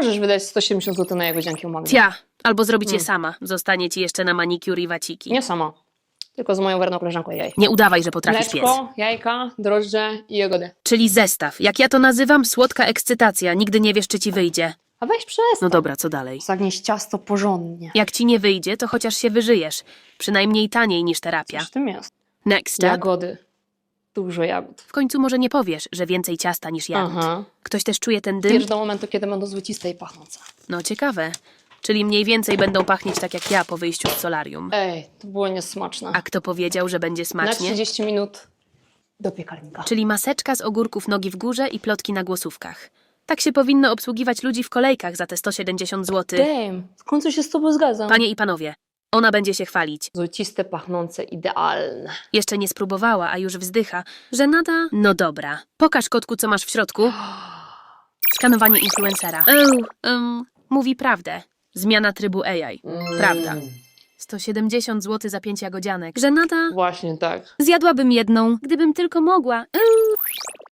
Możesz wydać 170 zł na jagodzianki u mamy. Tia, albo zrobić je Hmm. sama. Zostanie ci jeszcze na manicure i waciki. Nie sama, tylko z moją werną koleżanką jaj. Nie udawaj, że potrafisz piec. Mleczko, jajka, drożdże i jagody. Czyli zestaw. Jak ja to nazywam, słodka ekscytacja. Nigdy nie wiesz, czy ci wyjdzie. A weź przestań. No dobra, co dalej? Zagnieść ciasto porządnie. Jak ci nie wyjdzie, to chociaż się wyżyjesz. Przynajmniej taniej niż terapia. Coś w tym jest. Next step. Jagody. Dużo jagód. W końcu może nie powiesz, że więcej ciasta niż jagód. Aha. Ktoś też czuje ten dym? Wiesz do momentu, kiedy będą złociste i pachnące. No ciekawe. Czyli mniej więcej będą pachnieć tak jak ja po wyjściu z solarium. Ej, to było niesmaczne. A kto powiedział, że będzie Na smacznie? 30 minut do piekarnika. Czyli maseczka z ogórków nogi w górze i plotki na głosówkach. Tak się powinno obsługiwać ludzi w kolejkach za te 170 zł. Damn, w końcu się z tobą zgadzam. Panie i panowie, ona będzie się chwalić. Złociste, pachnące, idealne. Jeszcze nie spróbowała, a już wzdycha, że nada. No dobra. Pokaż kotku, co masz w środku. Skanowanie influencera. Mówi prawdę. Zmiana trybu AI. Prawda. 170 zł za pięć jagodzianek. Że nada. Właśnie tak. Zjadłabym jedną, gdybym tylko mogła.